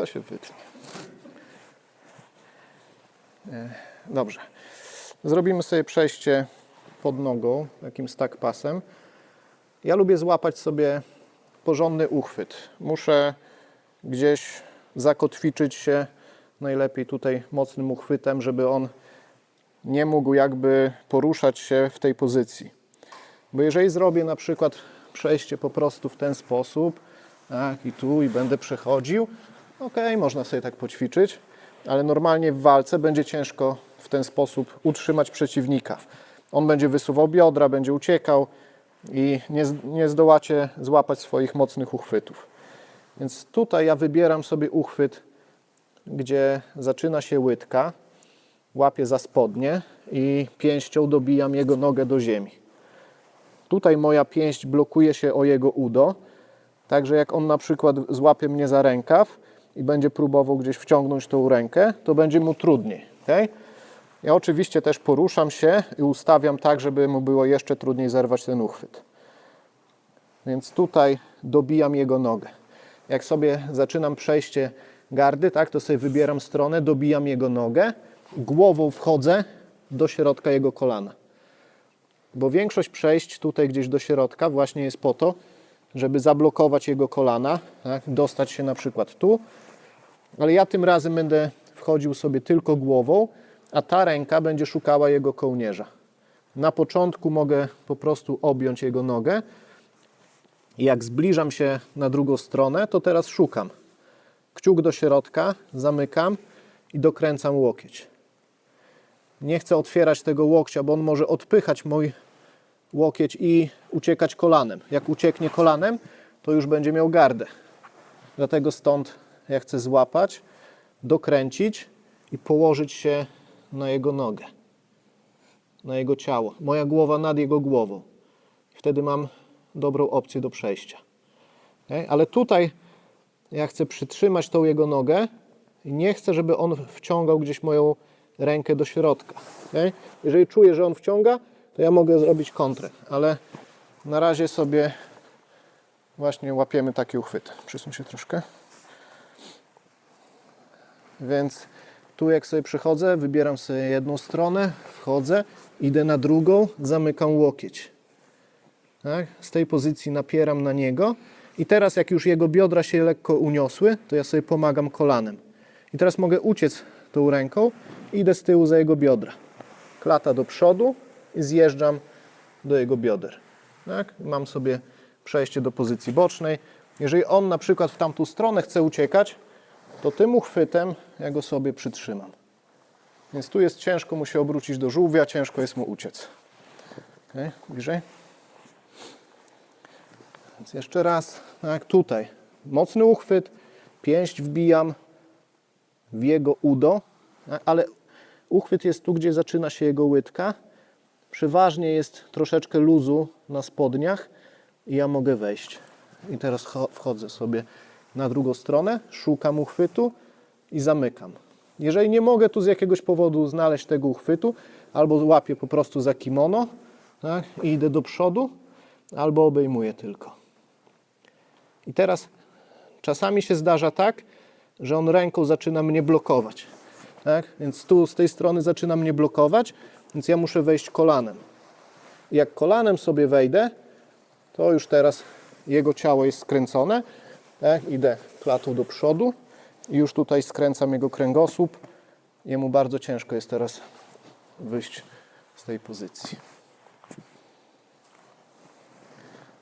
To się wytnie. E, Dobrze. Zrobimy sobie przejście pod nogą, takim stack pasem. Ja lubię złapać sobie porządny uchwyt. Muszę gdzieś zakotwiczyć się najlepiej tutaj mocnym uchwytem, żeby on nie mógł jakby poruszać się w tej pozycji. Bo jeżeli zrobię na przykład przejście po prostu w ten sposób, tak, i tu, i będę przechodził, ok, można sobie tak poćwiczyć, ale normalnie w walce będzie ciężko w ten sposób utrzymać przeciwnika. On będzie wysuwał biodra, będzie uciekał i nie, nie zdołacie złapać swoich mocnych uchwytów. Więc tutaj ja wybieram sobie uchwyt, gdzie zaczyna się łydka, łapię za spodnie i pięścią dobijam jego nogę do ziemi. Tutaj moja pięść blokuje się o jego udo, także jak on na przykład złapie mnie za rękaw i będzie próbował gdzieś wciągnąć tą rękę, to będzie mu trudniej. Okay? Ja oczywiście też poruszam się i ustawiam tak, żeby mu było jeszcze trudniej zerwać ten uchwyt. Więc tutaj dobijam jego nogę. Jak sobie zaczynam przejście gardy, tak, to sobie wybieram stronę, dobijam jego nogę, głową wchodzę do środka jego kolana. Bo większość przejść tutaj gdzieś do środka właśnie jest po to, żeby zablokować jego kolana, tak, dostać się na przykład tu, ale ja tym razem będę wchodził sobie tylko głową, a ta ręka będzie szukała jego kołnierza. Na początku mogę po prostu objąć jego nogę, jak zbliżam się na drugą stronę, to teraz szukam. Kciuk do środka, zamykam i dokręcam łokieć. Nie chcę otwierać tego łokcia, bo on może odpychać mój łokieć i uciekać kolanem. Jak ucieknie kolanem, to już będzie miał gardę. Dlatego stąd ja chcę złapać, dokręcić i położyć się na jego nogę, na jego ciało. Moja głowa nad jego głową. Wtedy mam dobrą opcję do przejścia. Okay? Ale tutaj ja chcę przytrzymać tą jego nogę i nie chcę, żeby on wciągał gdzieś moją rękę do środka. Okay? Jeżeli czuję, że on wciąga, to ja mogę zrobić kontrę, ale na razie sobie właśnie łapiemy taki uchwyt. Przysuń się troszkę. Więc tu jak sobie przychodzę, wybieram sobie jedną stronę, wchodzę, idę na drugą, zamykam łokieć. Tak? Z tej pozycji napieram na niego i teraz jak już jego biodra się lekko uniosły, to ja sobie pomagam kolanem. I teraz mogę uciec tą ręką idę z tyłu za jego biodra. Klata do przodu i zjeżdżam do jego bioder. Tak? Mam sobie przejście do pozycji bocznej. Jeżeli on na przykład w tamtą stronę chce uciekać, to tym uchwytem ja go sobie przytrzymam. Więc tu jest ciężko mu się obrócić do żółwia, ciężko jest mu uciec. Okay? Bliżej. Więc jeszcze raz, tak tutaj. Mocny uchwyt, pięść wbijam w jego udo, tak, ale uchwyt jest tu, gdzie zaczyna się jego łydka. Przeważnie jest troszeczkę luzu na spodniach i ja mogę wejść. I teraz cho- wchodzę sobie na drugą stronę, szukam uchwytu i zamykam. Jeżeli nie mogę tu z jakiegoś powodu znaleźć tego uchwytu, albo łapię po prostu za kimono tak, i idę do przodu, albo obejmuję tylko. I teraz czasami się zdarza tak, że on ręką zaczyna mnie blokować. Tak? Więc tu z tej strony zaczyna mnie blokować, więc ja muszę wejść kolanem. Jak kolanem sobie wejdę, to już teraz jego ciało jest skręcone. Tak? Idę klatą do przodu i już tutaj skręcam jego kręgosłup. Jemu bardzo ciężko jest teraz wyjść z tej pozycji.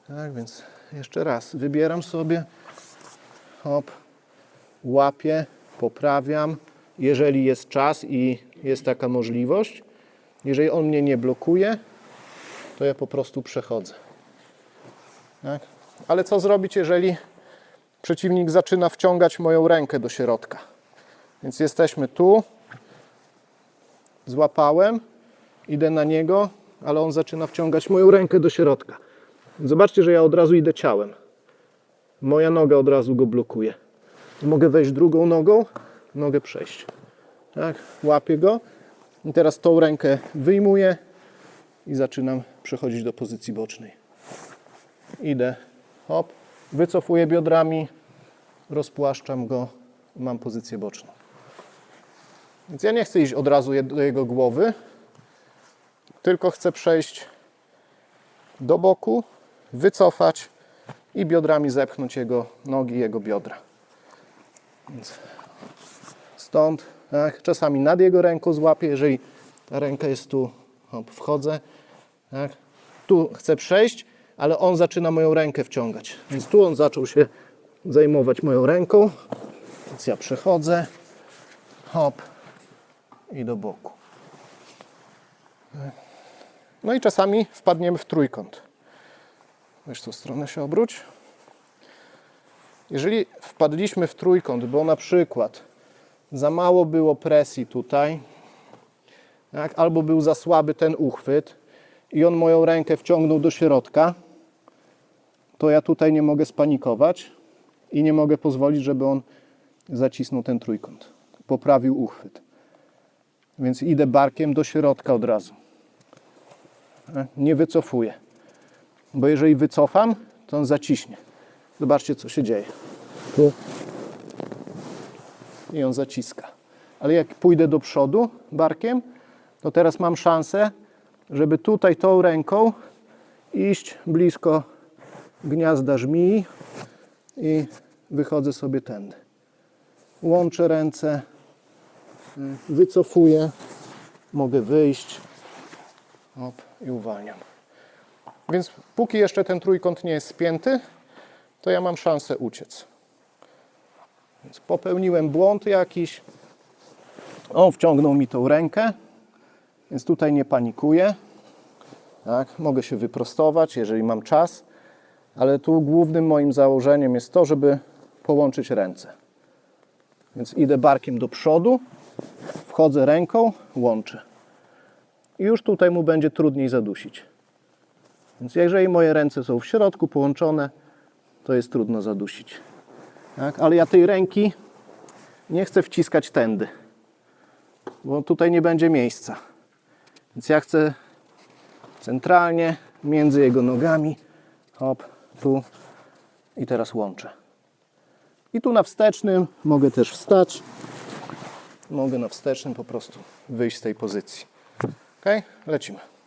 Tak, więc jeszcze raz wybieram sobie, hop, łapię, poprawiam, jeżeli jest czas i jest taka możliwość. Jeżeli on mnie nie blokuje, to ja po prostu przechodzę. Tak? Ale co zrobić, jeżeli przeciwnik zaczyna wciągać moją rękę do środka? Więc jesteśmy tu, złapałem, idę na niego, ale on zaczyna wciągać moją rękę do środka. Zobaczcie, że ja od razu idę ciałem. Moja noga od razu go blokuje. Mogę wejść drugą nogą, mogę przejść. Tak, łapię go i teraz tą rękę wyjmuję i zaczynam przechodzić do pozycji bocznej. Idę, hop, wycofuję biodrami, rozpłaszczam go mam pozycję boczną. Więc ja nie chcę iść od razu do jego głowy, tylko chcę przejść do boku, wycofać i biodrami zepchnąć jego nogi, jego biodra. Więc stąd, tak, czasami nad jego ręką złapię, jeżeli ta ręka jest tu, hop, wchodzę, tak, tu chcę przejść, ale on zaczyna moją rękę wciągać. Więc tu on zaczął się zajmować moją ręką, więc ja przechodzę, hop i do boku. No i czasami wpadniemy w trójkąt. Weź tą stronę się obróć. Jeżeli wpadliśmy w trójkąt, bo na przykład za mało było presji tutaj, tak, albo był za słaby ten uchwyt i on moją rękę wciągnął do środka, to ja tutaj nie mogę spanikować i nie mogę pozwolić, żeby on zacisnął ten trójkąt, poprawił uchwyt. Więc idę barkiem do środka od razu. Nie wycofuję. Bo jeżeli wycofam, to on zaciśnie. Zobaczcie, co się dzieje. Tu. I on zaciska. Ale jak pójdę do przodu barkiem, to teraz mam szansę, żeby tutaj tą ręką iść blisko gniazda żmii i wychodzę sobie tędy. Łączę ręce, y, wycofuję, mogę wyjść Hop, i uwalniam. Więc póki jeszcze ten trójkąt nie jest spięty, to ja mam szansę uciec. Więc popełniłem błąd jakiś. On wciągnął mi tą rękę, więc tutaj nie panikuję. Tak, mogę się wyprostować, jeżeli mam czas, ale tu głównym moim założeniem jest to, żeby połączyć ręce. Więc idę barkiem do przodu, wchodzę ręką, łączę i już tutaj mu będzie trudniej zadusić. Więc jeżeli moje ręce są w środku połączone, to jest trudno zadusić. Tak? Ale ja tej ręki nie chcę wciskać tędy, bo tutaj nie będzie miejsca. Więc ja chcę centralnie między jego nogami, hop, tu i teraz łączę. I tu na wstecznym mogę też wstać. Mogę na wstecznym po prostu wyjść z tej pozycji. Ok, lecimy.